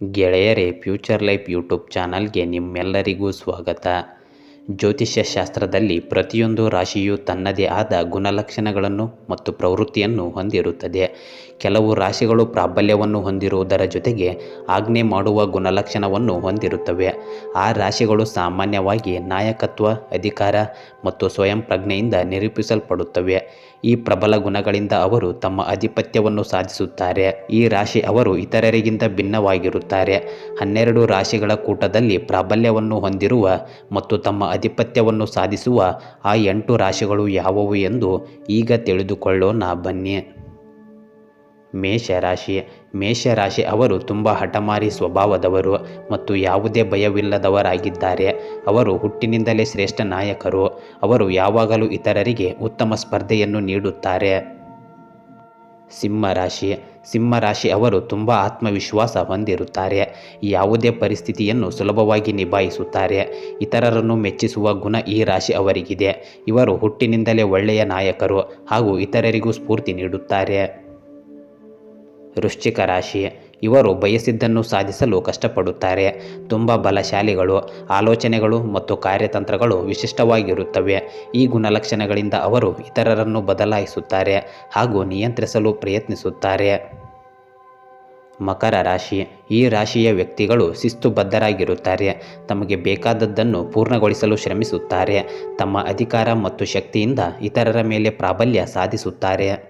ಗೆಳೆಯರೇ future life YouTube ಚಾನಲ್ಗೆ ನಿಮ್ಮೆಲ್ಲರಿಗೂ ಸ್ವಾಗತ. ಜ್ಯೋತಿಷ್ಯ ಶಾಸ್ತ್ರದಲ್ಲಿ ಪ್ರತಿಯೊಂದು ರಾಶಿಯು ತನ್ನದೇ ಆದ ಗುಣಲಕ್ಷಣಗಳನ್ನು ಮತ್ತು ಪ್ರವೃತ್ತಿಯನ್ನು ಹೊಂದಿರುತ್ತದೆ. ಕೆಲವು ರಾಶಿಗಳು ಪ್ರಾಬಲ್ಯವನ್ನು ಹೊಂದಿರುವುದರ ಜೊತೆಗೆ ಆಜ್ಞೆ ಮಾಡುವ ಗುಣಲಕ್ಷಣವನ್ನು ಹೊಂದಿರುತ್ತವೆ. ಆ ರಾಶಿಗಳು ಸಾಮಾನ್ಯವಾಗಿ ನಾಯಕತ್ವ, ಅಧಿಕಾರ ಮತ್ತು ಸ್ವಯಂ ಪ್ರಜ್ಞೆಯಿಂದ ನಿರೂಪಿಸಲ್ಪಡುತ್ತವೆ. ಈ ಪ್ರಬಲ ಗುಣಗಳಿಂದ ಅವರು ತಮ್ಮ ಆಧಿಪತ್ಯವನ್ನು ಸಾಧಿಸುತ್ತಾರೆ. ಈ ರಾಶಿ ಅವರು ಇತರರಿಗಿಂತ ಭಿನ್ನವಾಗಿರುತ್ತಾರೆ. ಹನ್ನೆರಡು ರಾಶಿಗಳ ಕೂಟದಲ್ಲಿ ಪ್ರಾಬಲ್ಯವನ್ನು ಹೊಂದಿರುವ ಮತ್ತು ತಮ್ಮ ಆಧಿಪತ್ಯವನ್ನು ಸಾಧಿಸುವ ಆ ಎಂಟು ರಾಶಿಗಳು ಯಾವುವು ಎಂದು ಈಗ ತಿಳಿದುಕೊಳ್ಳೋಣ, ಬನ್ನಿ. ಮೇಷರಾಶಿ. ಮೇಷರಾಶಿ ಅವರು ತುಂಬ ಹಠಮಾರಿ ಸ್ವಭಾವದವರು ಮತ್ತು ಯಾವುದೇ ಭಯವಿಲ್ಲದವರಾಗಿದ್ದಾರೆ. ಅವರು ಹುಟ್ಟಿನಿಂದಲೇ ಶ್ರೇಷ್ಠ ನಾಯಕರು. ಅವರು ಯಾವಾಗಲೂ ಇತರರಿಗೆ ಉತ್ತಮ ಸ್ಪರ್ಧೆಯನ್ನು ನೀಡುತ್ತಾರೆ. ಸಿಂಹರಾಶಿ. ಸಿಂಹರಾಶಿ ಅವರು ತುಂಬ ಆತ್ಮವಿಶ್ವಾಸ ಹೊಂದಿರುತ್ತಾರೆ. ಯಾವುದೇ ಪರಿಸ್ಥಿತಿಯನ್ನು ಸುಲಭವಾಗಿ ನಿಭಾಯಿಸುತ್ತಾರೆ. ಇತರರನ್ನು ಮೆಚ್ಚಿಸುವ ಗುಣ ಈ ರಾಶಿ ಅವರಿಗಿದೆ. ಇವರು ಹುಟ್ಟಿನಿಂದಲೇ ಒಳ್ಳೆಯ ನಾಯಕರು ಹಾಗೂ ಇತರರಿಗೂ ಸ್ಫೂರ್ತಿ ನೀಡುತ್ತಾರೆ. ವೃಶ್ಚಿಕ ರಾಶಿ. ಇವರು ಬಯಸಿದ್ದನ್ನು ಸಾಧಿಸಲು ಕಷ್ಟಪಡುತ್ತಾರೆ. ತುಂಬ ಬಲಶಾಲಿಗಳು, ಆಲೋಚನೆಗಳು ಮತ್ತು ಕಾರ್ಯತಂತ್ರಗಳು ವಿಶಿಷ್ಟವಾಗಿರುತ್ತವೆ. ಈ ಗುಣಲಕ್ಷಣಗಳಿಂದ ಅವರು ಇತರರನ್ನು ಬದಲಾಯಿಸುತ್ತಾರೆ ಹಾಗೂ ನಿಯಂತ್ರಿಸಲು ಪ್ರಯತ್ನಿಸುತ್ತಾರೆ. ಮಕರ ರಾಶಿ. ಈ ರಾಶಿಯ ವ್ಯಕ್ತಿಗಳು ಶಿಸ್ತುಬದ್ಧರಾಗಿರುತ್ತಾರೆ. ತಮಗೆ ಬೇಕಾದದ್ದನ್ನು ಪೂರ್ಣಗೊಳಿಸಲು ಶ್ರಮಿಸುತ್ತಾರೆ. ತಮ್ಮ ಅಧಿಕಾರ ಮತ್ತು ಶಕ್ತಿಯಿಂದ ಇತರರ ಮೇಲೆ ಪ್ರಾಬಲ್ಯ ಸಾಧಿಸುತ್ತಾರೆ.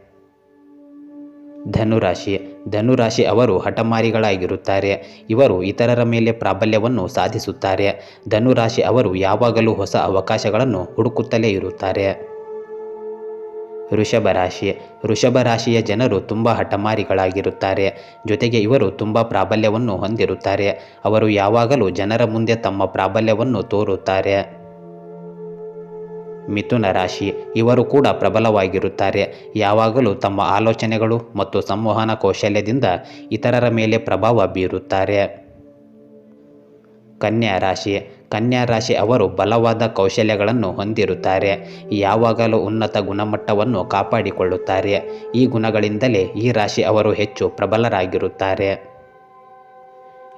ಧನುರಾಶಿ. ಧನುರಾಶಿ ಅವರು ಹಠಮಾರಿಗಳಾಗಿರುತ್ತಾರೆ. ಇವರು ಇತರರ ಮೇಲೆ ಪ್ರಾಬಲ್ಯವನ್ನು ಸಾಧಿಸುತ್ತಾರೆ. ಧನುರಾಶಿ ಅವರು ಯಾವಾಗಲೂ ಹೊಸ ಅವಕಾಶಗಳನ್ನು ಹುಡುಕುತ್ತಲೇ ಇರುತ್ತಾರೆ. ವೃಷಭ ರಾಶಿ. ವೃಷಭ ರಾಶಿಯ ಜನರು ತುಂಬ ಹಠಮಾರಿಗಳಾಗಿರುತ್ತಾರೆ. ಜೊತೆಗೆ ಇವರು ತುಂಬ ಪ್ರಾಬಲ್ಯವನ್ನು ಹೊಂದಿರುತ್ತಾರೆ. ಅವರು ಯಾವಾಗಲೂ ಜನರ ಮುಂದೆ ತಮ್ಮ ಪ್ರಾಬಲ್ಯವನ್ನು ತೋರುತ್ತಾರೆ. ಮಿಥುನ ರಾಶಿ. ಇವರು ಕೂಡ ಪ್ರಬಲವಾಗಿರುತ್ತಾರೆ. ಯಾವಾಗಲೂ ತಮ್ಮ ಆಲೋಚನೆಗಳು ಮತ್ತು ಸಂವಹನ ಕೌಶಲ್ಯದಿಂದ ಇತರರ ಮೇಲೆ ಪ್ರಭಾವ ಬೀರುತ್ತಾರೆ. ಕನ್ಯಾ ರಾಶಿ. ಕನ್ಯಾ ರಾಶಿ ಅವರು ಬಲವಾದ ಕೌಶಲ್ಯಗಳನ್ನು ಹೊಂದಿರುತ್ತಾರೆ. ಯಾವಾಗಲೂ ಉನ್ನತ ಗುಣಮಟ್ಟವನ್ನು ಕಾಪಾಡಿಕೊಳ್ಳುತ್ತಾರೆ. ಈ ಗುಣಗಳಿಂದಲೇ ಈ ರಾಶಿ ಅವರು ಹೆಚ್ಚು ಪ್ರಬಲರಾಗಿರುತ್ತಾರೆ.